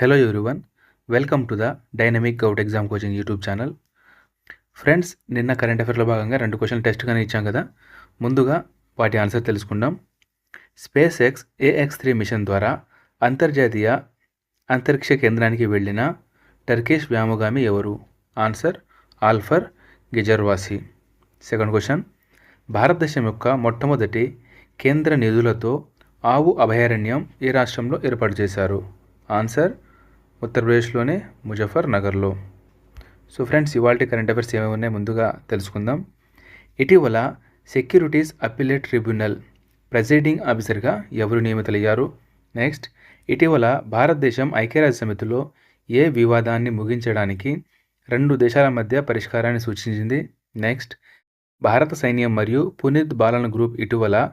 Hello everyone welcome to the dynamic govt exam coaching YouTube channel friends నిన్న current అఫేర్లో భాగంగా రెండు క్వశ్చన్లు టెస్ట్గానే ఇచ్చాం కదా. ముందుగా వాటి ఆన్సర్ తెలుసుకుందాం. Space X AX three mission ద్వారా అంతర్జాతీయ అంతరిక్ష కేంద్రానికి వెళ్ళిన టర్కిష్ వ్యామగామి ఎవరు? Answer Alper Gezeravci second question భారతదేశం యొక్క మొట్టమొదటి కేంద్ర నిధులతో ఆవు అభయారణ్యం ఏ రాష్ట్రంలో ఏర్పాటు చేశారు? ఆన్సర్ ఉత్తరప్రదేశ్లోని ముజఫర్ నగర్లో సో ఫ్రెండ్స్ ఇవాళ కరెంట్ అఫైర్స్ ఏమేమి ఉన్నాయి ముందుగా తెలుసుకుందాం. ఇటీవల సెక్యూరిటీస్ అపిలేట్ ట్రిబ్యునల్ ప్రెసైడింగ్ ఆఫీసర్గా ఎవరు నియమితులయ్యారు? నెక్స్ట్ ఇటీవల భారతదేశం ఐక్యరాజ్య సమితిలో ఏ వివాదాన్ని ముగించడానికి రెండు దేశాల మధ్య పరిష్కారాన్ని సూచించింది? నెక్స్ట్ భారత సైన్యం మరియు పునీత్ బాలన్ గ్రూప్ ఇటీవల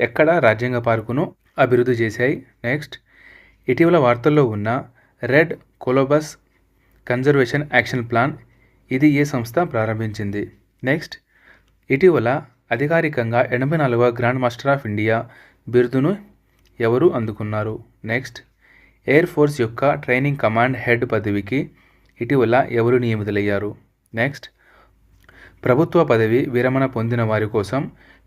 ఎక్కడ రాజ్యాంగ పార్కును అభివృద్ధి చేశాయి? నెక్స్ట్ ఇటీవల వార్తల్లో ఉన్న red colobus conservation action plan ఇది ఏ సంస్థ ప్రారంభించింది? నెక్స్ట్ ఇటీవల అధికారికంగా ఎనభై నాలుగవ గ్రాండ్ మాస్టర్ ఆఫ్ ఇండియా బిరుదును ఎవరు అందుకున్నారు? నెక్స్ట్ ఎయిర్ ఫోర్స్ యొక్క ట్రైనింగ్ కమాండ్ హెడ్ పదవికి ఇటీవల ఎవరు నియమితులయ్యారు? నెక్స్ట్ ప్రభుత్వ పదవి విరమణ పొందిన వారి కోసం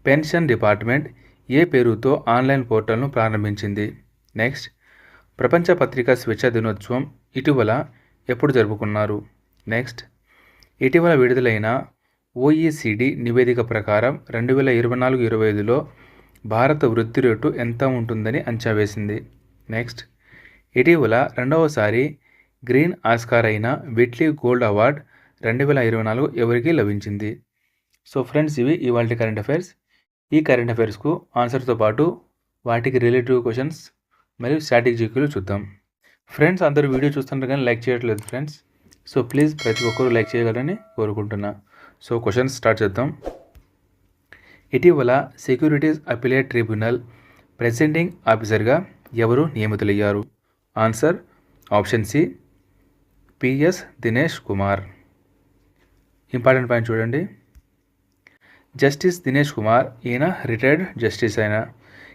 పెన్షన్ డిపార్ట్మెంట్ ఏ పేరుతో ఆన్లైన్ పోర్టల్ను ప్రారంభించింది? నెక్స్ట్ ప్రపంచ పత్రికా స్వేచ్ఛ దినోత్సవం ఇటీవల ఎప్పుడు జరుపుకున్నారు? నెక్స్ట్. ఇటీవల విడుదలైన ఓఈసీడీ నివేదిక ప్రకారం రెండు వేల ఇరవై నాలుగు ఇరవై ఐదులో భారత వృద్ధి రేటు ఎంత ఉంటుందని అంచనా వేసింది. నెక్స్ట్. ఇటీవల రెండవసారి గ్రీన్ ఆస్కార్ అయిన విట్లీ గోల్డ్ అవార్డ్ రెండు వేల ఇరవై నాలుగు ఎవరికి లభించింది? సో ఫ్రెండ్స్ ఇవి ఇవాళ కరెంట్ అఫైర్స్. ఈ కరెంట్ అఫైర్స్కు ఆన్సర్తో పాటు వాటికి రిలేటివ్ క్వశ్చన్స్ మరియు స్టాటిక్ జీకులు చూద్దాం. ఫ్రెండ్స్ అందరూ వీడియో చూస్తుంటారు కానీ లైక్ చేయట్లేదు ఫ్రెండ్స్ సో ప్లీజ్ ప్రతి ఒక్కరూ లైక్ చేయగలరని కోరుకుంటున్నా. సో క్వశ్చన్స్ స్టార్ట్ చేద్దాం. ఇటీవల సెక్యూరిటీస్ అపిలేట్ ట్రిబ్యునల్ ప్రెసెంటింగ్ ఆఫీసర్గా ఎవరు నియమితులయ్యారు? Answer option C PS Dinesh Kumar important point చూడండి. జస్టిస్ దినేష్ కుమార్ ఈయన రిటైర్డ్ జస్టిస్ అయిన.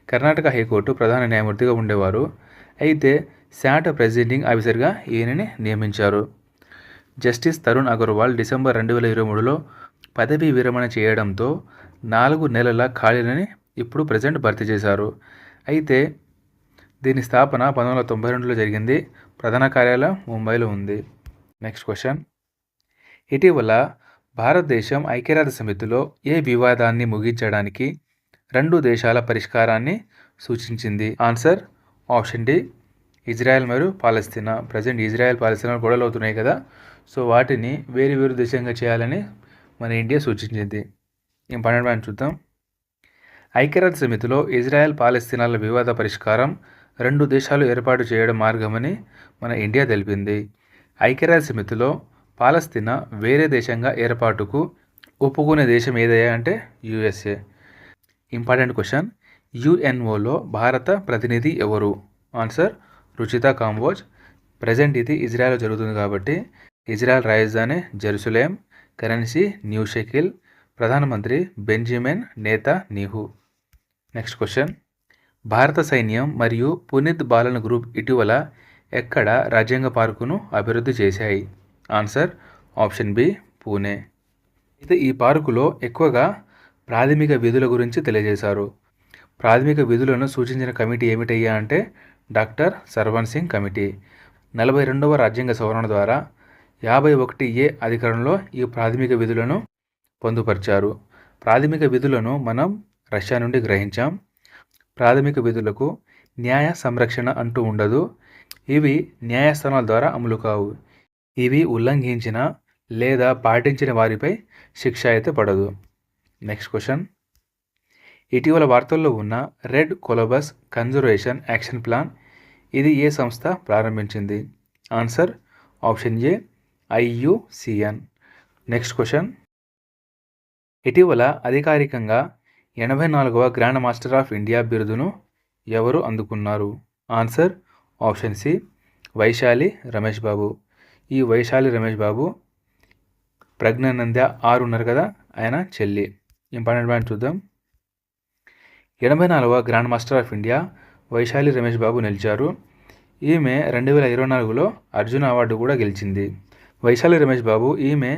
కర్ణాటక హైకోర్టు ప్రధాన న్యాయమూర్తిగా ఉండేవారు. అయితే శాట్ ప్రెసిడింగ్ ఆఫీసర్గా ఈయనని నియమించారు. జస్టిస్ తరుణ్ అగర్వాల్ డిసెంబర్ రెండు వేల ఇరవై మూడులో పదవీ విరమణ చేయడంతో నాలుగు నెలల ఖాళీలని ఇప్పుడు ప్రజెంట్ భర్తీ చేశారు. అయితే దీని స్థాపన పంతొమ్మిది వందల తొంభై రెండులో జరిగింది. ప్రధాన కార్యాలయం ముంబైలో ఉంది. Next question. ఇటీవల భారతదేశం ఐక్యరాజ్య సమితిలో ఏ వివాదాన్ని ముగించడానికి రెండు దేశాల పరిష్కారాన్ని సూచించింది. ఆన్సర్ ఆప్షన్ డి ఇజ్రాయెల్ మరియు పాలస్తీనా. ప్రజెంట్ ఇజ్రాయెల్ పాలస్తీనా గొడవలు అవుతున్నాయి కదా సో వాటిని వేరు వేరు దేశంగా చేయాలని మన ఇండియా సూచించింది. ఇంక పన్నెండు చూద్దాం. ఐక్యరాజ్య సమితిలో ఇజ్రాయెల్ పాలస్తీనాల వివాద పరిష్కారం రెండు దేశాలు ఏర్పాటు చేయడం మార్గమని మన ఇండియా తెలిపింది. ఐక్యరాజ్య సమితిలో పాలస్తీనా వేరే దేశంగా ఏర్పాటుకు ఒప్పుకునే దేశం ఏదయ్యా అంటే యుఎస్ఏ. Important question. యుఎన్ఓలో భారత ప్రతినిధి ఎవరు? ఆన్సర్ రుచిత కాంబోజ్. ప్రజెంట్ ఇది ఇజ్రాయెల్ జరుగుతుంది కాబట్టి ఇజ్రాయెల్ రాజధాని జెరూసలేం కరెన్సీ న్యూ షెకిల్ ప్రధానమంత్రి Benjamin Netanyahu next question. భారత సైన్యం మరియు పునీత్ బాలన్ గ్రూప్ ఇటీవల ఎక్కడ రాజ్యాంగ పార్కును అభివృద్ధి చేశాయి? Answer option B Pune. అయితే ఈ పార్కులో ఎక్కువగా ప్రాథమిక విధుల గురించి తెలియజేశారు. ప్రాథమిక విధులను సూచించిన కమిటీ ఏమిటయ్యా అంటే డాక్టర్ సర్వన్ సింగ్ కమిటీ. నలభై రెండవ రాజ్యాంగ సవరణ ద్వారా యాభై ఒకటి ఏ అధికారంలో ఈ ప్రాథమిక విధులను పొందుపరిచారు. ప్రాథమిక విధులను మనం రష్యా నుండి గ్రహించాం. ప్రాథమిక విధులకు న్యాయ సంరక్షణ అంటూ ఉండదు. ఇవి న్యాయస్థానాల ద్వారా అమలు కావు. ఇవి ఉల్లంఘించిన లేదా పాటించిన వారిపై శిక్ష అయితే పడదు. నెక్స్ట్ క్వశ్చన్ ఇటీవల వార్తల్లో ఉన్న red colobus conservation action plan ఇది ఏ సంస్థ ప్రారంభించింది? Answer option A IUCN next question ఇటీవల అధికారికంగా ఎనభై నాలుగవ గ్రాండ్ మాస్టర్ ఆఫ్ ఇండియా బిరుదును ఎవరు అందుకున్నారు? Answer option C Vaishali Ramesh Babu. ఈ వైశాలి రమేష్ బాబు ప్రజ్ఞానంద ఆరు ఉన్నారు కదా? ఆయన చెల్లి. ఇంపార్టెంట్ పాయింట్ చూద్దాం ఎనభై నాలుగవ grand master of India Vaishali Ramesh Babu నిలిచారు. ఈమె రెండు వేల ఇరవై నాలుగులో అర్జున అవార్డు కూడా గెలిచింది. వైశాలి రమేష్ బాబు ఈమె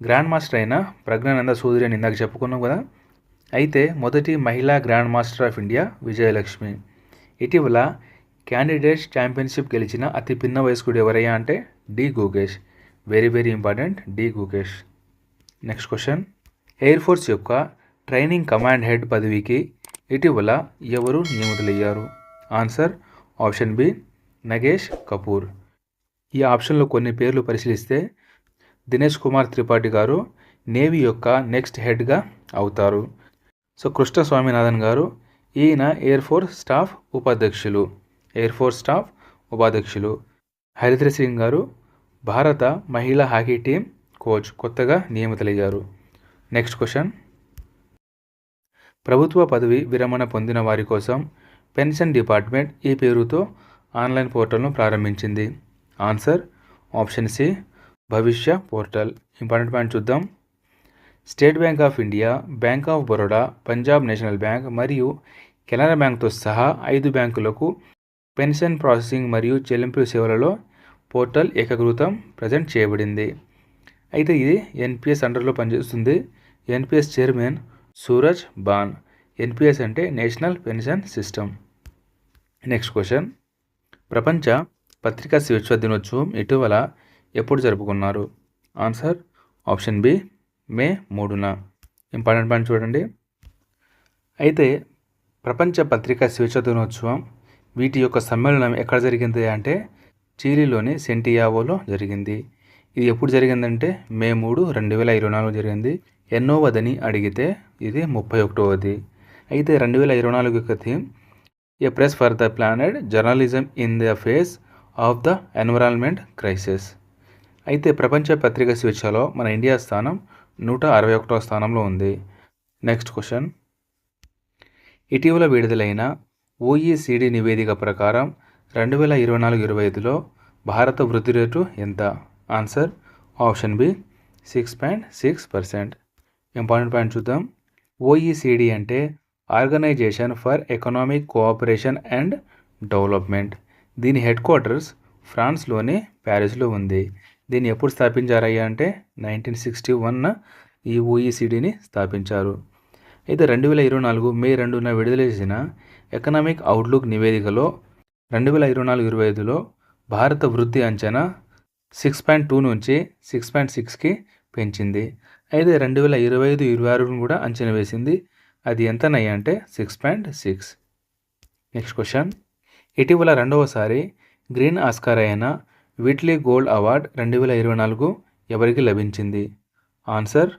గ్రాండ్ మాస్టర్ అయిన ప్రజ్ఞానంద సూదరి అని ఇందాక చెప్పుకున్నాం కదా. అయితే మొదటి మహిళా grand master of India Vijayalakshmi. ఇటీవల క్యాండిడేట్స్ ఛాంపియన్షిప్ గెలిచిన అతి పిన్న వయస్కుడు ఎవరయ్యా అంటే D Gukesh very very important D Gukesh next question air force యొక్క ట్రైనింగ్ కమాండ్ హెడ్ పదవికి ఇటీవల ఎవరు నియమితులయ్యారు? Answer option B Nagesh Kapoor. ఈ ఆప్షన్లో కొన్ని పేర్లు పరిశీలిస్తే దినేష్ కుమార్ త్రిపాఠి గారు నేవీ యొక్క నెక్స్ట్ హెడ్గా అవుతారు. సో కృష్ణ స్వామినాథన్ గారు ఈయన ఎయిర్ ఫోర్స్ స్టాఫ్ ఉపాధ్యక్షులు. ఎయిర్ ఫోర్స్ స్టాఫ్ ఉపాధ్యక్షులు. హరిద్ర సింగ్ గారు భారత మహిళా హాకీ టీం కోచ్ కొత్తగా నియమితులయ్యారు. Next question. ప్రభుత్వ పదవి విరమణ పొందిన వారి కోసం పెన్షన్ డిపార్ట్మెంట్ ఈ పేరుతో ఆన్లైన్ పోర్టల్ను ప్రారంభించింది. Answer option C Bhavishya portal. Important point చూద్దాం. State Bank of India Bank of Baroda Punjab National Bank మరియు కెనరా బ్యాంక్తో సహా ఐదు బ్యాంకులకు పెన్షన్ ప్రాసెసింగ్ మరియు చెల్లింపు సేవలలో పోర్టల్ ఏకీకృతం ప్రజెంట్ చేయబడింది. అయితే ఇది ఎన్పిఎస్ అండర్లో పనిచేస్తుంది. NPS chairman Suraj Bhan NPS అంటే National Pension System. Next question. ప్రపంచ పత్రికా స్వేచ్ఛ దినోత్సవం ఇటీవల ఎప్పుడు జరుపుకున్నారు? ఆన్సర్ ఆప్షన్ బి మే మూడున. ఇంపార్టెంట్ పాయింట్ చూడండి. అయితే ప్రపంచ పత్రికా స్వేచ్ఛ దినోత్సవం వీటి యొక్క సమ్మేళనం ఎక్కడ జరిగింది అంటే చీలీలోని సెంటియావోలో జరిగింది. ఇది ఎప్పుడు జరిగిందంటే మే మూడు రెండు వేల ఇరవై నాలుగు జరిగింది. ఎన్నోవదని అడిగితే ఇది ముప్పై ఒకటవది అయితే రెండు వేల ఇరవై నాలుగు యొక్క theme A press for the planet journalism in the face of the environment crisis అయితే ప్రపంచ పత్రిక స్వేచ్ఛలో మన ఇండియా స్థానం నూట అరవై ఒకటవ స్థానంలో ఉంది. Next question. ఇటీవల విడుదలైన ఓఈసీడీ నివేదిక ప్రకారం రెండు వేల ఇరవై నాలుగు ఇరవై ఐదులో భారత వృద్ధి రేటు ఎంత? Answer option B six point six percent important point చూద్దాం. ఓఈసీడీ అంటే Organisation for Economic Cooperation and Development. దీని హెడ్ క్వార్టర్స్ ఫ్రాన్స్లోని ప్యారిస్లో ఉంది. దీన్ని ఎప్పుడు స్థాపించారయ్యా అంటే నైన్టీన్ సిక్స్టీ వన్న ఈ ఓఈసీడీని స్థాపించారు. అయితే రెండు వేల ఇరవై నాలుగు మే రెండున విడుదల చేసిన ఎకనామిక్ అవుట్లుక్ నివేదికలో రెండు వేల ఇరవై నాలుగు ఇరవై ఐదులో భారత వృద్ధి అంచనా సిక్స్ పాయింట్ టూ నుంచి సిక్స్ పాయింట్ సిక్స్కి పెంచింది. అయితే రెండు వేల ఇరవై ఐదు ఇరవై ఆరును కూడా అంచనా వేసింది. అది ఎంతనయ్యా అంటే six point six. Next question. ఇటీవల రెండవసారి గ్రీన్ ఆస్కార్ అయిన విట్లీ గోల్డ్ అవార్డ్ రెండు వేల ఇరవై నాలుగు ఎవరికి లభించింది? Answer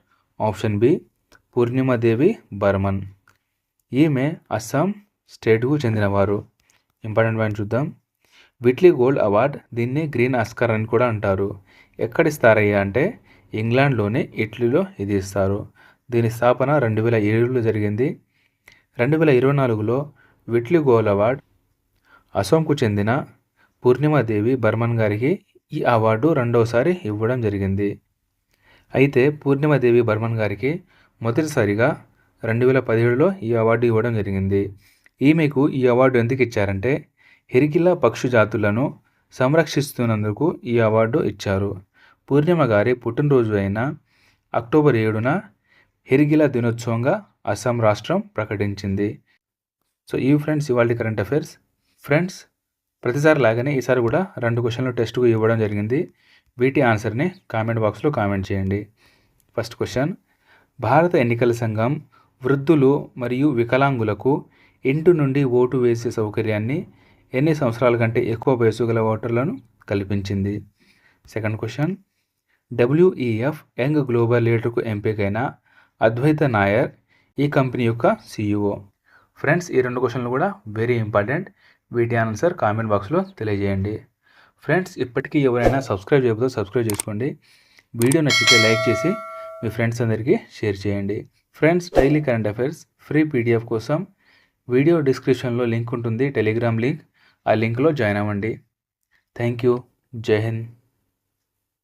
option B Purnima Devi Barman. ఈమె అస్సాం స్టేట్కు చెందినవారు. ఇంపార్టెంట్ పాయింట్ చూద్దాం. విట్లీ గోల్డ్ అవార్డ్ దీన్ని గ్రీన్ ఆస్కార్ అని కూడా అంటారు. ఎక్కడిస్తారయ్యా అంటే ఇంగ్లాండ్లోని ఇటలీలో ఇది ఇస్తారు. దీని స్థాపన రెండు వేల ఏడులో జరిగింది. రెండు వేల ఇరవై నాలుగులో విట్లీ గోల్డ్ అసోంకు చెందిన పూర్ణిమాదేవి బర్మన్ గారికి ఈ అవార్డు రెండవసారి ఇవ్వడం జరిగింది. అయితే పూర్ణిమాదేవి బర్మన్ గారికి మొదటిసారిగా రెండు వేల పదిహేడులో ఈ అవార్డు ఇవ్వడం జరిగింది. ఈమెకు ఈ అవార్డు ఎందుకు ఇచ్చారంటే హెరికిలా పక్షు జాతులను సంరక్షిస్తున్నందుకు ఈ అవార్డు ఇచ్చారు. పూర్ణిమ గారి పుట్టినరోజు అయిన అక్టోబర్ ఏడున హెరిగిల దినోత్సవంగా అస్సాం రాష్ట్రం ప్రకటించింది. సో ఈ ఫ్రెండ్స్ ఇవాళ కరెంట్ అఫైర్స్ ఫ్రెండ్స్ ప్రతిసారి లాగానే ఈసారి కూడా రెండు క్వశ్చన్లు టెస్ట్కు ఇవ్వడం జరిగింది. వీటి ఆన్సర్ని కామెంట్ బాక్స్లో కామెంట్ చేయండి. ఫస్ట్ క్వశ్చన్ భారత ఎన్నికల సంఘం వృద్ధులు మరియు వికలాంగులకు ఇంటి నుండి ఓటు వేసే సౌకర్యాన్ని ఎన్ని సంవత్సరాల కంటే ఎక్కువ వయసు గల ఓటర్లను కల్పించింది? Second question WEF young global లీడర్కు ఎంపికైన అద్వైత నాయర్ ఈ కంపెనీ యొక్క సీఈఓ ఫ్రెండ్స్ ఈ రెండు క్వశ్చన్లు కూడా వెరీ ఇంపార్టెంట్. వీటి ఆన్సర్ కామెంట్ బాక్స్లో తెలియజేయండి. ఫ్రెండ్స్ ఇప్పటికీ ఎవరైనా సబ్స్క్రైబ్ చేయకపోతే సబ్స్క్రైబ్ చేసుకోండి. వీడియో నచ్చితే లైక్ చేసి మీ ఫ్రెండ్స్ అందరికీ షేర్ చేయండి. Friends daily current affairs free PDF కోసం వీడియో డిస్క్రిప్షన్లో లింక్ ఉంటుంది. టెలిగ్రామ్ లింక్ ఆ లింక్లో జాయిన్ అవ్వండి. Thank you. జై హింద్.